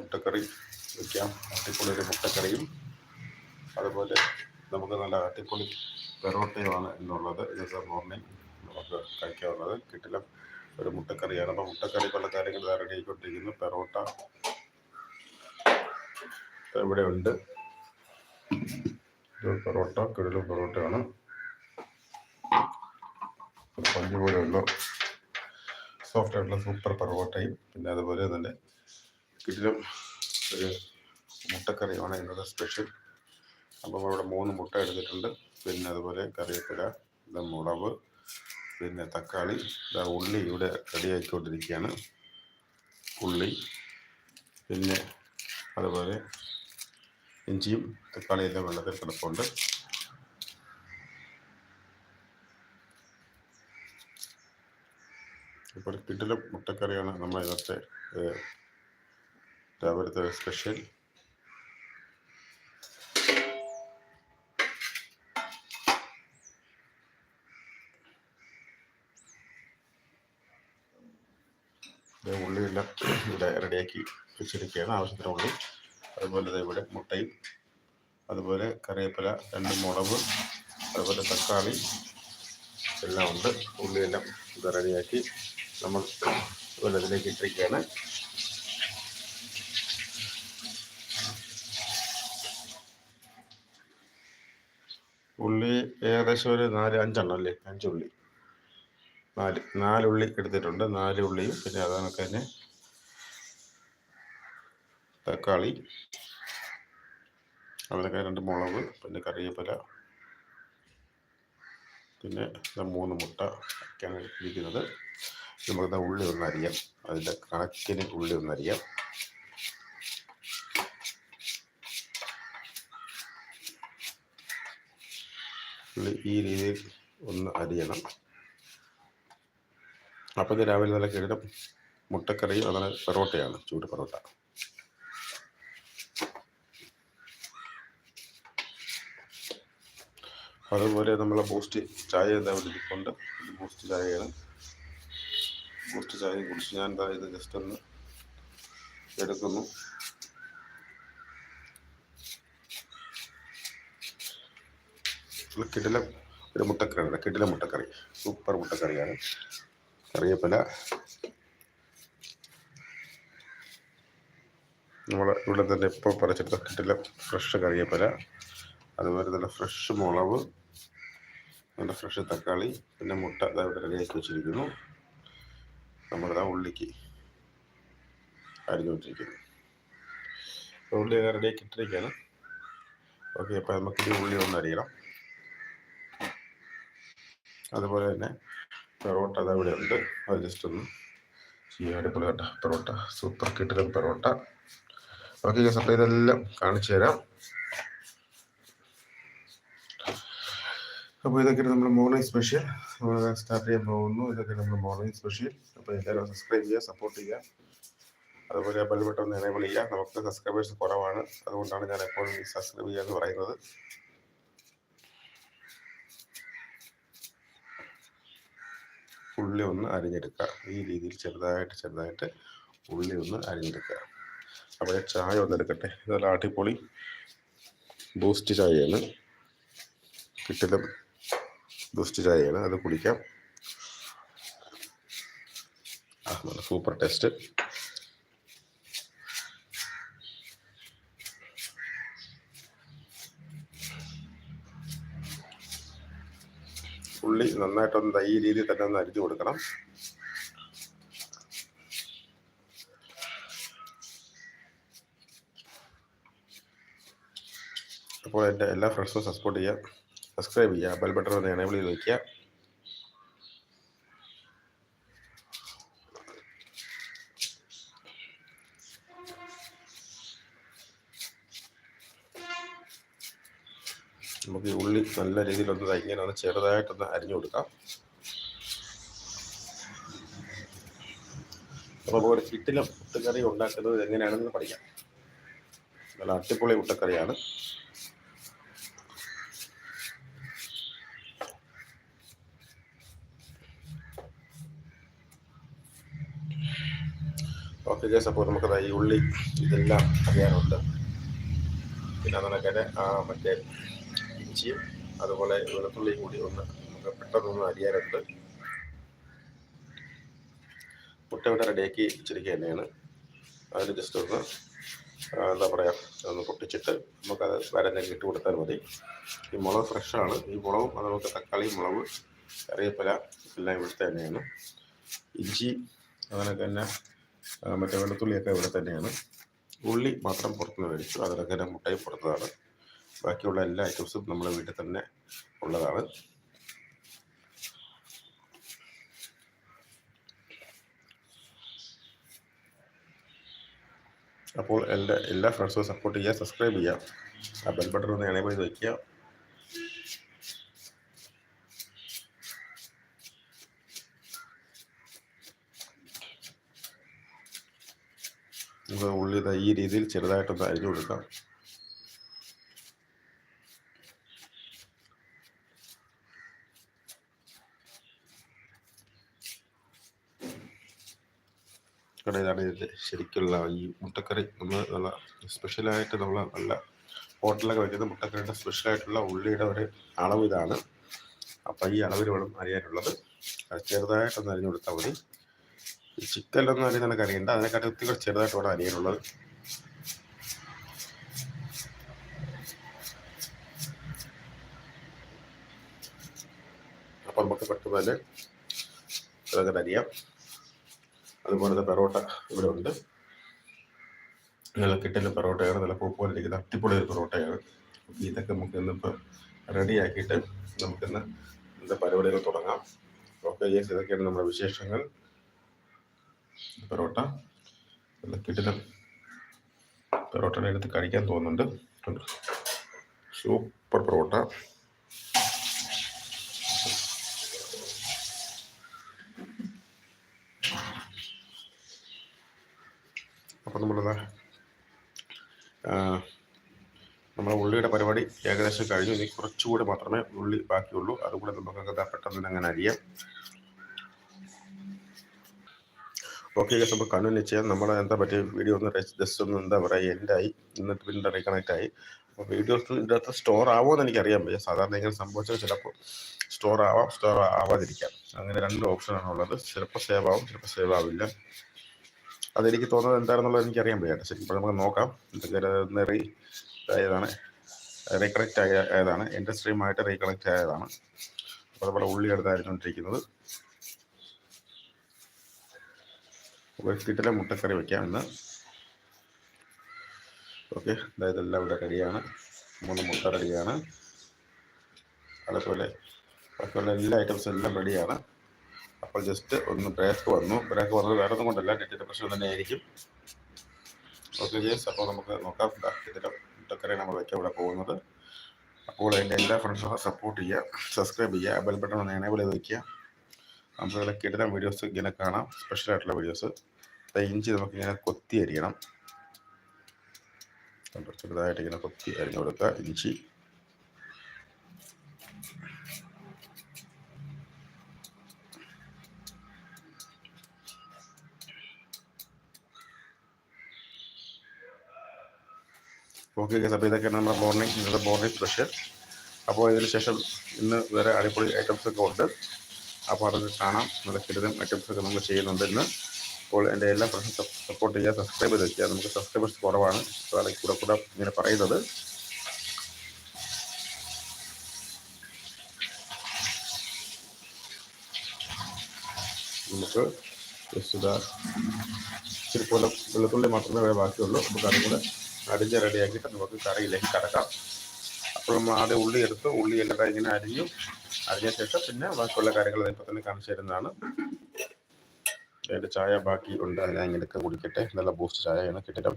മുട്ടക്കറി വയ്ക്കാം അട്ടിപ്പൊളി മുട്ടക്കറിയും. അതുപോലെ നമുക്ക് നല്ല അട്ടിപ്പൊളി പെറോട്ടയുമാണ് എന്നുള്ളത്. ഇന്നത്തെ മോർണിംഗ് നമുക്ക് കഴിക്കാവുന്നത്. കിട്ടില്ല ഒരു മുട്ടക്കറിയാണ്. അപ്പോൾ മുട്ടക്കറി പല കാര്യങ്ങൾ റെഡി ആയിക്കൊണ്ടിരിക്കുന്നു. പെറോട്ട ഇവിടെ ഉണ്ട് പെറോട്ട കിടലും പെറോട്ടയാണ്. പഞ്ചുപോലെയുള്ള പഞ്ച് പോലെയുള്ള സോഫ്റ്റ് ആയിട്ടുള്ള സൂപ്പർ പെറോട്ടയും. പിന്നെ അതുപോലെ തന്നെ കിടിലം ഒരു മുട്ടക്കറിയാണ് ഇന്നത്തെ സ്പെഷ്യൽ. അപ്പോൾ ഇവിടെ മൂന്ന് മുട്ട എടുത്തിട്ടുണ്ട്. പിന്നെ അതുപോലെ കറിവേപ്പില ഇത് മുളക് പിന്നെ തക്കാളി ഇതാ ഉള്ളി ഇവിടെ റെഡിയാക്കിക്കൊണ്ടിരിക്കുകയാണ് ഉള്ളി പിന്നെ അതുപോലെ ഇഞ്ചിയും തക്കാളിയും എല്ലാം വെള്ളത്തിൽ കിടപ്പുണ്ട് ഇപ്പോൾ കിട്ടിലും മുട്ടക്കറിയാണ് നമ്മൾ ഇന്നത്തെ രാവിലത്തെ സ്പെഷ്യൽ ഉള്ളിയെല്ലാം ഇവിടെ റെഡിയാക്കി വെച്ചിരിക്കുകയാണ് ആവശ്യത്തിന് ഉള്ളി അതുപോലെ ഇവിടെ മുട്ടയും അതുപോലെ കറിവേപ്പില രണ്ട് മുളക് അതുപോലെ തക്കാളി എല്ലാം ഉണ്ട് ഉള്ളിയെല്ലാം ഇത് റെഡിയാക്കി നമ്മൾ അതുപോലെ ഇതിലേക്ക് ഇട്ടിരിക്കുകയാണ് ഉള്ളി ഏകദേശം ഒരു നാല് അഞ്ചെണ്ണം അല്ലേ? അഞ്ചുള്ളി നാല് നാലുള്ളി എടുത്തിട്ടുണ്ട്. നാല് ഉള്ളിയും പിന്നെ അതൊക്കെ തന്നെ തക്കാളി അതിനൊക്കെ രണ്ട് മുളക് പിന്നെ കറിവേപ്പില പിന്നെ മൂന്ന് മുട്ട ഒക്കെയാണ് ഇരിക്കുന്നത് നമുക്ക് ഉള്ളി ഒന്നറിയാം അതിന്റെ കണക്കിന് ഉള്ളി ഒന്ന് ഈ രീതിയിൽ ഒന്ന് അരിയണം അപ്പം രാവിലെ നല്ല കിടം മുട്ടക്കറിയും അതാണ് പൊറോട്ടയാണ് ചൂട് പൊറോട്ട. അതുപോലെ നമ്മളെ ബൂസ്റ്റ് ചായ എന്താ ഇരിപ്പുണ്ട്. ബൂസ്റ്റ് ചായയാണ്. ബൂസ്റ്റ് ചായ കുടിച്ച് ഞാൻ എന്താ ഇത് ജസ്റ്റ് ഒന്ന് എടുക്കുന്നു. നല്ല കിടിലം ഒരു മുട്ടക്കറിയാണ് കിടിലം മുട്ടക്കറി. സൂപ്പർ മുട്ടക്കറിയാണ്. കറിയപ്പല നമ്മൾ ഇവിടെ തന്നെ ഇപ്പോൾ പറിച്ചെടുത്ത കിട്ടില്ല ഫ്രഷ് കറിയപ്പല അതുപോലെ തന്നെ ഫ്രഷ് മുളക് നല്ല ഫ്രഷ് തക്കാളി പിന്നെ മുട്ട അതായത് റെഡിയാക്കി വെച്ചിരിക്കുന്നു. നമ്മളിതാ ഉള്ളിക്ക് അരിഞ്ഞുകൊണ്ടിരിക്കുന്നു. ഉള്ളി റെഡിയാക്കി ഇട്ടിരിക്കുകയാണ് ഓക്കെ അപ്പോൾ ഈ ഉള്ളി ഒന്ന് അരിയണം. അതുപോലെ തന്നെ പെറോട്ട അത് അവിടെ ഉണ്ട്. അത് ജസ്റ്റ് ഒന്ന് ചെയ്യാടി പെറോട്ട പൊറോട്ട സൂപ്പർ കിട്ടിലും പെറോട്ട. ഓക്കെ സപ്ലൈ ഇതെല്ലാം കാണിച്ചു തരാം. അപ്പോൾ ഇതൊക്കെ നമ്മൾ മോർണിംഗ് സ്പെഷ്യൽ സ്റ്റാർട്ട് ചെയ്യാൻ പോകുന്നു. ഇതൊക്കെ നമ്മൾ മോർണിംഗ് സ്പെഷ്യൽ അപ്പോൾ എല്ലാവരും സബ്സ്ക്രൈബ് ചെയ്യുക സപ്പോർട്ട് ചെയ്യുക. അതുപോലെ ബെൽ ബട്ടൺ ഒന്ന് എനേബിൾ ചെയ്യുക. നമുക്ക് സബ്സ്ക്രൈബേഴ്സ് കുറവാണ്. അതുകൊണ്ടാണ് ഞാൻ എപ്പോഴും സബ്സ്ക്രൈബ് ചെയ്യുക എന്ന് പറയുന്നത്. ഉള്ളി ഒന്ന് അരിഞ്ഞെടുക്കുക. ഈ രീതിയിൽ ചെറുതായിട്ട് ചെറുതായിട്ട് ഉള്ളി ഒന്ന് അരിഞ്ഞെടുക്കുക. അപ്പോൾ ചായ ഒന്ന് എടുക്കട്ടെ. ഇതെല്ലാം ബൂസ്റ്റ് ചായയാണ്. കിട്ടിലും ബൂസ്റ്റ് ചായയാണ്. അത് കുടിക്കാം. ആ നല്ല സൂപ്പർ ടേസ്റ്റ് ഉള്ളി നന്നായിട്ടൊന്ന് ഈ രീതിയിൽ തന്നെ ഒന്ന് അരിഞ്ഞു കൊടുക്കണം. അപ്പോൾ എന്റെ എല്ലാ ഫ്രണ്ട്സും സപ്പോർട്ട് ചെയ്യുക. സബ്സ്ക്രൈബ് ചെയ്യുക. ബെൽ ബട്ടൺ ഒന്ന് എനേബിൾ ചെയ്ത് വയ്ക്കുക നമുക്ക് ഉള്ളി നല്ല രീതിയിലൊന്ന് ഇങ്ങനെ ഒന്ന് ചെറുതായിട്ടൊന്ന് അരിഞ്ഞു കൊടുക്കാം. അപ്പോൾ നമുക്ക് ഒരു ചിട്ടിലെ മുട്ടക്കറി ഉണ്ടാക്കുന്നത് എങ്ങനെയാണെന്ന് പഠിക്കാം. നല്ല അട്ടിപ്പൊളി മുട്ടക്കറിയാണ്. ഓക്കെ ഗേസ് അപ്പോൾ നമുക്ക് ഈ ഉള്ളി ഇതെല്ലാം അറിയാനുണ്ട് പിന്നെ ആ മറ്റേ ഇഞ്ചിയും അതുപോലെ വെളുത്തുള്ളിയും കൂടി ഒന്ന് നമുക്ക് പെട്ടെന്നൊന്ന് അരിയാനുണ്ട്. മുട്ട ഇവിടെ റെഡിയാക്കി വെച്ചിരിക്കുക തന്നെയാണ്. അതിന് ജസ്റ്റ് ഒന്ന് എന്താ പറയുക ഒന്ന് പൊട്ടിച്ചിട്ട് നമുക്കത് വരഞ്ഞൊക്കെ ഇട്ട് കൊടുത്താൽ മതി. ഈ മുളക് ഫ്രഷാണ് ഈ മുളകും അത് നമുക്ക് തക്കാളി മുളക് കറിവേപ്പില എല്ലാം ഇവിടുത്തെ തന്നെയാണ്. ഇഞ്ചി അങ്ങനെയൊക്കെ തന്നെ മറ്റേ വെളുത്തുള്ളിയൊക്കെ ഇവിടെ തന്നെയാണ്. ഉള്ളി മാത്രം പുറത്തുനിന്ന് മേടിച്ചു. അതിലൊക്കെ മുട്ടയും പുറത്തതാണ്. ബാക്കിയുള്ള എല്ലാ ഐറ്റംസും നമ്മുടെ വീട്ടിൽ തന്നെ ഉള്ളതാണ്. അപ്പോൾ എന്റെ എല്ലാ ഫ്രണ്ട്സും സപ്പോർട്ട് ചെയ്യുക സബ്സ്ക്രൈബ് ചെയ്യുക. ആ ബെൽ ബട്ടൺ ഒന്ന് എണേബിൾ ചെയ്ത് വയ്ക്കുക നമുക്ക് ഉള്ളി ഈ രീതിയിൽ ചെറുതായിട്ടൊന്ന് അരിഞ്ഞു കൊടുക്കാം. കടയിലാണ് ഇതിന്റെ ശരിക്കുള്ള ഈ മുട്ടക്കറി. നമ്മൾ നല്ല സ്പെഷ്യലായിട്ട് നമ്മൾ നല്ല ഹോട്ടലൊക്കെ വയ്ക്കുന്ന മുട്ടക്കറിയുടെ സ്പെഷ്യലായിട്ടുള്ള ഉള്ളിയുടെ ഒരു അളവ് ഇതാണ്. അപ്പം ഈ അളവിൽ വേണം അറിയാനുള്ളത് അത് ചെറുതായിട്ടൊന്ന് അരിഞ്ഞു കൊടുത്താൽ മതി. ഈ ചിക്കനിലൊന്നും അരിഞ്ഞ് നമുക്ക് അറിയണ്ട അതിനെക്കാട്ടി ഒത്തിരി ചെറുതായിട്ട് വേണം അരിയാനുള്ളത്. അപ്പം നമുക്ക് പെട്ടെന്ന് തന്നെ അരിയാം. അതുപോലത്തെ പെറോട്ട ഇവിടെ ഉണ്ട്. നല്ല കിട്ടുന്ന പെറോട്ടയാണ്. നല്ല പൂപ്പോലെ ഇരിക്കുന്ന അടിപൊളി ഒരു പെറോട്ടയാണ്. ഇതൊക്കെ നമുക്ക് ഇന്നിപ്പോൾ റെഡി ആക്കിയിട്ട് നമുക്കിന്ന് ഇന്നത്തെ പരിപാടികൾ തുടങ്ങാം. ഓക്കെ യെസ് ഇതൊക്കെയാണ് നമ്മുടെ വിശേഷങ്ങൾ. പെറോട്ട. നല്ല കിട്ടുന്ന പെറോട്ടയുടെ എടുത്ത് കഴിക്കാൻ തോന്നുന്നുണ്ട്. സൂപ്പർ പെറോട്ട. അപ്പം നമ്മളത് നമ്മുടെ ഉള്ളിയുടെ പരിപാടി ഏകദേശം കഴിഞ്ഞു. ഇനി കുറച്ചുകൂടി മാത്രമേ ഉള്ളി ബാക്കിയുള്ളൂ. അതുകൂടെ നമുക്ക് പെട്ടെന്ന് അങ്ങനെ അറിയാം ഓക്കെ ഗസ് അപ്പോൾ കണ്ണു നിശ്ചയം. നമ്മുടെ എന്താ പറ്റിയ? വീഡിയോ ഒന്ന് ജസ്റ്റ് ഒന്ന് എന്താ പറയുക എൻഡായി എന്നിട്ട് പിന്നെ റീകണക്റ്റ് ആയി. അപ്പോൾ വീഡിയോസ് ഇതിന്റെ അകത്ത് സ്റ്റോർ ആവുമെന്ന് എനിക്കറിയാൻ പറ്റും സാധാരണ ഇങ്ങനെ സംഭവിച്ചാൽ ചിലപ്പോൾ സ്റ്റോർ ആവാം സ്റ്റോർ ആവാതിരിക്കാം. അങ്ങനെ രണ്ട് ഓപ്ഷനാണ് ഉള്ളത്. ചിലപ്പോൾ സേവ് ആവും ചിലപ്പോൾ സേവ് ആവില്ല. അതെനിക്ക് തോന്നുന്നത് എന്താണെന്നുള്ളത് എനിക്കറിയാൻ ശരി ഇപ്പോൾ നമുക്ക് നോക്കാം. എന്തെങ്കിലും റീ ആയതാണ് റീകണക്റ്റ് ആയ ആയതാണ്. എന്റെ സ്ട്രീമായിട്ട് റീകണക്റ്റ് ആയതാണ്. അപ്പോൾ അതുപോലെ ഉള്ളി എടുത്തായിരുന്നുകൊണ്ടിരിക്കുന്നത് കിട്ടിലെ മുട്ടക്കറി വയ്ക്കാം ഇന്ന്. ഓക്കെ അതായത് എല്ലാം ഇവിടെ റെഡിയാണ്. മൂന്ന് മുട്ട റെഡിയാണ്. അതുപോലെ ബാക്കിയുള്ള എല്ലാ ഐറ്റംസും എല്ലാം റെഡിയാണ്. അപ്പോൾ ജസ്റ്റ് ഒന്ന് ബ്രേക്ക് വന്നു. ബ്രേക്ക് വന്നത് വേറെ ഒന്നും കൊണ്ടല്ല. നെറ്റിന്റെ പ്രശ്നം തന്നെയായിരിക്കും ഓക്കെ ജേസ് അപ്പോൾ നമുക്ക് നോക്കാം. ഇതിന്റെ മുട്ടക്കറി നമ്മൾ വെച്ചാൽ ഇവിടെ പോകുന്നത്. അപ്പോൾ എന്റെ എല്ലാ ഫ്രണ്ട്സും സപ്പോർട്ട് ചെയ്യുക സബ്സ്ക്രൈബ് ചെയ്യുക ബെൽ ബട്ടൺ ഒന്ന് എനേബിൾ ചെയ്ത് വയ്ക്കുക നമുക്ക് കിട്ടുന്ന വീഡിയോസ് ഇങ്ങനെ കാണാം. സ്പെഷ്യൽ ആയിട്ടുള്ള വീഡിയോസ് ഇഞ്ചി നമുക്ക് ഇങ്ങനെ കൊത്തി അരിയണം. ചെറുതായിട്ട് ഇങ്ങനെ കൊത്തി അരിഞ്ഞു കൊടുക്കുക. ഇഞ്ചി. ഓക്കെ ഗസ് അപ്പോൾ ഇതൊക്കെയാണ് നമ്മുടെ മോർണിംഗ് ഇന്നത്തെ മോർണിംഗ് സ്പെഷ്യൽ അപ്പോൾ ഇതിന് ശേഷം ഇന്ന് വേറെ അടിപൊളി ഐറ്റംസ് ഒക്കെ ഉണ്ട്. അപ്പോൾ അതൊക്കെ കാണാം. നല്ല കിരുതം ഐറ്റംസ് ഒക്കെ നമ്മൾ ചെയ്യുന്നുണ്ട് ഇന്ന്. അപ്പോൾ എന്റെ എല്ലാ ഫ്രണ്ട്സും സപ്പോർട്ട് ചെയ്യുക സബ്സ്ക്രൈബ് ചെയ്ത് വയ്ക്കുക നമുക്ക് സബ്സ്ക്രൈബേഴ്സ് കുറവാണ്. അതാണ് കൂടെ കൂടെ ഇങ്ങനെ പറയുന്നത്. നമുക്ക് ഇച്ചിരി പോലെ വെള്ളത്തുള്ളി മാത്രമേ ബാക്കിയുള്ളൂ നമുക്ക് അതും കൂടെ അരിഞ്ഞ് റെഡിയാക്കിയിട്ട് നമുക്ക് കറിയിലേക്ക് കടക്കാം. അപ്പോൾ നമ്മൾ ആദ്യം ഉള്ളി എടുത്ത്. ഉള്ളി എല്ലാം ഇങ്ങനെ അരിഞ്ഞു. അരിഞ്ഞ ശേഷം പിന്നെ ബാക്കിയുള്ള കാര്യങ്ങൾ ഇപ്പോൾ തന്നെ കാണിച്ചു തരുന്നതാണ്. ചായ ബാക്കി ഉണ്ട്. ഞാൻ ഇങ്ങനെ കുടിക്കട്ടെ. നല്ല ബൂസ്റ്റ് ചായയാണ് കിട്ടിടം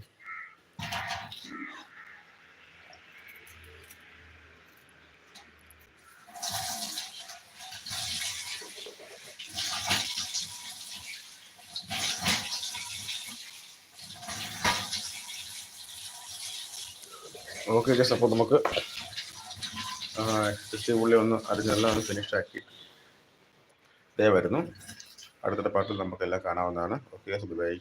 ഓക്കെ ജസ്റ്റ് അപ്പോൾ നമുക്ക് കൃഷി ഉള്ളി ഒന്ന് അരിഞ്ഞെല്ലാം ഒന്ന് ഫിനിഷ് ആക്കി. ഇതേ വരുന്നു. അടുത്ത പാട്ടിൽ നമുക്കെല്ലാം കാണാവുന്നതാണ്. Okay bye